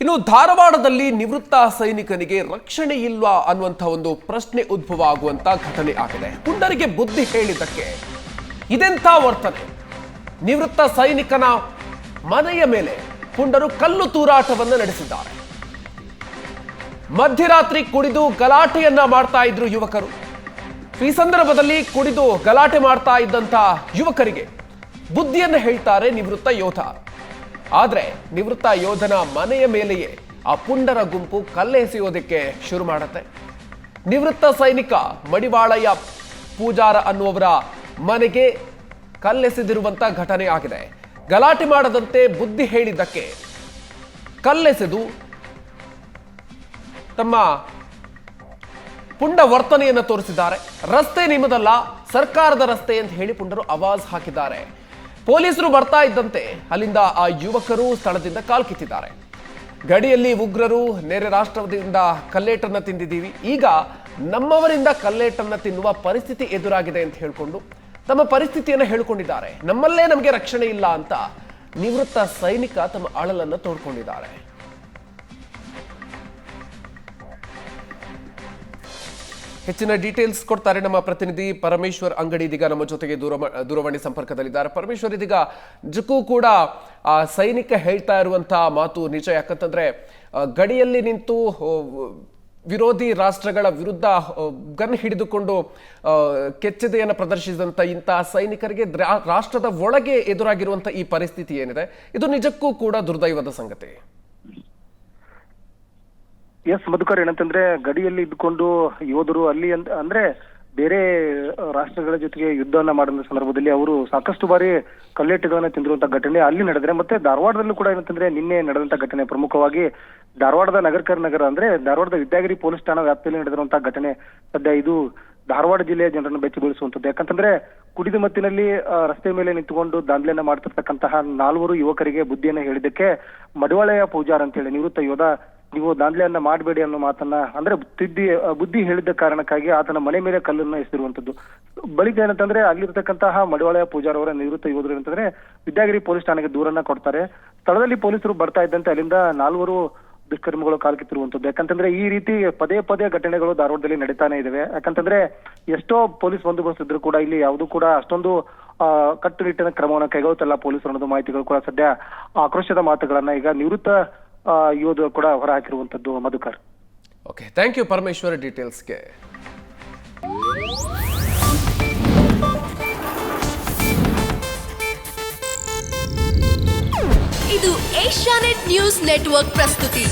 ಇನ್ನು ಧಾರವಾಡದಲ್ಲಿ ನಿವೃತ್ತ ಸೈನಿಕನಿಗೆ ರಕ್ಷಣೆ ಇಲ್ವಾ ಅನ್ನುವಂಥ ಒಂದು ಪ್ರಶ್ನೆ ಉದ್ಭವ ಆಗುವಂತ ಘಟನೆ ಆಗಿದೆ. ಪುಂಡರಿಗೆ ಬುದ್ಧಿ ಹೇಳಿದ್ದಕ್ಕೆ ಇದೆಂಥ ವರ್ತನೆ? ನಿವೃತ್ತ ಸೈನಿಕನ ಮನೆಯ ಮೇಲೆ ಪುಂಡರು ಕಲ್ಲು ತೂರಾಟವನ್ನು ನಡೆಸಿದ್ದಾರೆ. ಮಧ್ಯರಾತ್ರಿ ಕುಡಿದು ಗಲಾಟೆಯನ್ನ ಮಾಡ್ತಾ ಇದ್ರು ಯುವಕರು. ಈ ಸಂದರ್ಭದಲ್ಲಿ ಕುಡಿದು ಗಲಾಟೆ ಮಾಡ್ತಾ ಇದ್ದಂತ ಯುವಕರಿಗೆ ಬುದ್ಧಿಯನ್ನು ಹೇಳ್ತಾರೆ ನಿವೃತ್ತ ಯೋಧ. ಆದ್ರೆ ನಿವೃತ್ತ ಯೋಧನ ಮನೆಯ ಮೇಲೆಯೇ ಆ ಪುಂಡರ ಗುಂಪು ಕಲ್ಲೆಸೆಯೋದಕ್ಕೆ ಶುರು ಮಾಡುತ್ತೆ. ನಿವೃತ್ತ ಸೈನಿಕ ಮಡಿವಾಳಯ್ಯ ಪೂಜಾರ ಅನ್ನುವವರ ಮನೆಗೆ ಕಲ್ಲೆಸೆದಿರುವಂತ ಘಟನೆ ಆಗಿದೆ. ಗಲಾಟೆ ಮಾಡದಂತೆ ಬುದ್ಧಿ ಹೇಳಿದ್ದಕ್ಕೆ ಕಲ್ಲೆಸೆದು ತಮ್ಮ ಪುಂಡ ವರ್ತನೆಯನ್ನು ತೋರಿಸಿದ್ದಾರೆ. ರಸ್ತೆ ನಿಮ್ಮದಲ್ಲ, ಸರ್ಕಾರದ ರಸ್ತೆ ಅಂತ ಹೇಳಿ ಪುಂಡರು ಆವಾಜ್ ಹಾಕಿದ್ದಾರೆ. ಪೊಲೀಸರು ಬರ್ತಾ ಇದ್ದಂತೆ. ಅಲ್ಲಿಂದ ಆ ಯುವಕರು ಸ್ಥಳದಿಂದ ಕಾಲ್ಕಿತ್ತಿದ್ದಾರೆ ಗಡಿಯಲ್ಲಿ ಉಗ್ರರು ನೆರೆ ರಾಷ್ಟ್ರದಿಂದ ಕಲ್ಲೇಟನ್ನು ತಿಂದಿದ್ದೀವಿ. ಈಗ ನಮ್ಮವರಿಂದ ಕಲ್ಲೇಟನ್ನು ತಿನ್ನುವ ಪರಿಸ್ಥಿತಿ ಎದುರಾಗಿದೆ ಅಂತ ಹೇಳಿಕೊಂಡು ತಮ್ಮ ಪರಿಸ್ಥಿತಿಯನ್ನು ಹೇಳಿಕೊಂಡಿದ್ದಾರೆ. ನಮ್ಮಲ್ಲೇ ನಮಗೆ ರಕ್ಷಣೆ ಇಲ್ಲ ಅಂತ ನಿವೃತ್ತ ಸೈನಿಕ ತಮ್ಮ ಅಳಲನ್ನು ತೋಡ್ಕೊಂಡಿದ್ದಾರೆ. ಹೆಚ್ಚಿನ ಡೀಟೇಲ್ಸ್ ಕೊಡ್ತಾರೆ ನಮ್ಮ ಪ್ರತಿನಿಧಿ ಪರಮೇಶ್ವರ್ ಅಂಗಡಿ ಇದೀಗ ನಮ್ಮ ಜೊತೆಗೆ ದೂರ ದೂರವಾಣಿ ಸಂಪರ್ಕದಲ್ಲಿದ್ದಾರೆ. ಪರಮೇಶ್ವರ್, ಇದೀಗ ನಿಜಕ್ಕೂ ಕೂಡ ಸೈನಿಕ ಹೇಳ್ತಾ ಇರುವಂತಹ ಮಾತು ನಿಜ. ಯಾಕಂತಂದ್ರೆ ಗಡಿಯಲ್ಲಿ ನಿಂತು ವಿರೋಧಿ ರಾಷ್ಟ್ರಗಳ ವಿರುದ್ಧ ಗನ್ ಹಿಡಿದುಕೊಂಡು ಕೆಚ್ಚದೆಯನ್ನು ಪ್ರದರ್ಶಿಸಿದಂತ ಇಂತಹ ಸೈನಿಕರಿಗೆ ರಾಷ್ಟ್ರದ ಒಳಗೆ ಎದುರಾಗಿರುವಂಥ ಈ ಪರಿಸ್ಥಿತಿ ಏನಿದೆ, ಇದು ನಿಜಕ್ಕೂ ಕೂಡ ದುರ್ದೈವದ ಸಂಗತಿ. ಎಸ್ ಮಧುಕರ್ ಏನಂತಂದ್ರೆ ಗಡಿಯಲ್ಲಿ ಇದ್ಕೊಂಡು ಯೋಧರು ಅಲ್ಲಿ ಅಂದ್- ಅಂದ್ರೆ ಬೇರೆ ರಾಷ್ಟ್ರಗಳ ಜೊತೆಗೆ ಯುದ್ಧವನ್ನ ಮಾಡಿದ ಸಂದರ್ಭದಲ್ಲಿ ಅವರು ಸಾಕಷ್ಟು ಬಾರಿ ಕಲ್ಲೆಟ್ಟುಗಳನ್ನ ತಿಂದಿರುವಂತ ಘಟನೆ ಅಲ್ಲಿ ನಡೆದ್ರೆ ಮತ್ತೆ ಧಾರವಾಡದಲ್ಲೂ ಕೂಡ ಏನಂತಂದ್ರೆ ನಿನ್ನೆ ನಡೆದಂತ ಘಟನೆ ಪ್ರಮುಖವಾಗಿ ಧಾರವಾಡದ ನಗರಕರ್ ನಗರ ಅಂದ್ರೆ ಧಾರವಾಡದ ವಿದ್ಯಾಗಿರಿ ಪೊಲೀಸ್ ಠಾಣಾ ವ್ಯಾಪ್ತಿಯಲ್ಲಿ ನಡೆದಿರುವಂತಹ ಘಟನೆ. ಸದ್ಯ ಇದು ಧಾರವಾಡ ಜಿಲ್ಲೆಯ ಜನರನ್ನು ಬೆಚ್ಚಗೊಳಿಸುವಂಥದ್ದು. ಯಾಕಂತಂದ್ರೆ ಕುಡಿದ ಮತ್ತಿನಲ್ಲಿ ರಸ್ತೆ ಮೇಲೆ ನಿಂತುಕೊಂಡು ದಾಂಧಲೆಯನ್ನ ಮಾಡ್ತಿರ್ತಕ್ಕಂತಹ ನಾಲ್ವರು ಯುವಕರಿಗೆ ಬುದ್ಧಿಯನ್ನು ಹೇಳಿದ್ದಕ್ಕೆ ಮಡಿವಾಳೆಯ ಪೂಜಾರ್ ಅಂತ ಹೇಳಿ ನಿವೃತ್ತ ಯೋಧ ನೀವು ದಾಂಧಲೆಯನ್ನ ಮಾಡಬೇಡಿ ಅನ್ನೋ ಮಾತನ್ನ, ಅಂದ್ರೆ ತಿದ್ದಿ, ಬುದ್ಧಿ ಹೇಳಿದ್ದ ಕಾರಣಕ್ಕಾಗಿ ಆತನ ಮನೆ ಮೇಲೆ ಕಲ್ಲನ್ನ ಎಸೆದಿರುವಂತದ್ದು ಬಳಿಕ ಏನಂತಂದ್ರೆ, ಅಲ್ಲಿರ್ತಕ್ಕಂತಹ ಮಡಿವಾಳ ಪೂಜಾರ್ ಅವರ ನಿವೃತ್ತ ಯೋಧರು ಏನಂತಂದ್ರೆ, ವಿದ್ಯಾಗಿರಿ ಪೊಲೀಸ್ ಠಾಣೆಗೆ ದೂರನ್ನ ಕೊಡ್ತಾರೆ. ಸ್ಥಳದಲ್ಲಿ ಪೊಲೀಸರು ಬರ್ತಾ ಇದ್ದಂತೆ ಅಲ್ಲಿಂದ ನಾಲ್ವರು ದುಷ್ಕರ್ಮಿಗಳು ಕಾಲ್ಕಿತ್ತಿರುವಂತದ್ದು ಯಾಕಂತಂದ್ರೆ ಈ ರೀತಿ ಪದೇ ಪದೇ ಘಟನೆಗಳು ಧಾರವಾಡದಲ್ಲಿ ನಡೀತಾನೆ ಇದಾವೆ. ಯಾಕಂತಂದ್ರೆ, ಎಷ್ಟೋ ಪೊಲೀಸ್ ಬಂದೋಬಸ್ತ್ ಇದ್ರು ಕೂಡ ಇಲ್ಲಿ ಯಾವುದು ಕೂಡ ಅಷ್ಟೊಂದು ಕಟ್ಟುನಿಟ್ಟಿನ ಕ್ರಮವನ್ನು ಕೈಗೊಳ್ಳುತ್ತಲ್ಲ ಪೊಲೀಸರು ಅನ್ನೋದು ಮಾಹಿತಿಗಳು ಕೂಡ ಸದ್ಯ ಆಕ್ರೋಶದ ಮಾತುಗಳನ್ನ ಈಗ ನಿವೃತ್ತ ಆ, ಯೋಧರು ಕೂಡ ಹೊರ ಹಾಕಿರುವಂತದ್ದು Madhukar. Okay thank you Parameshwar ಡೀಟೇಲ್ಸ್ಗೆ ಇದು ಏಷ್ಯಾನೆಟ್ ನ್ಯೂಸ್ ನೆಟ್ವರ್ಕ್ ಪ್ರಸ್ತುತಿ.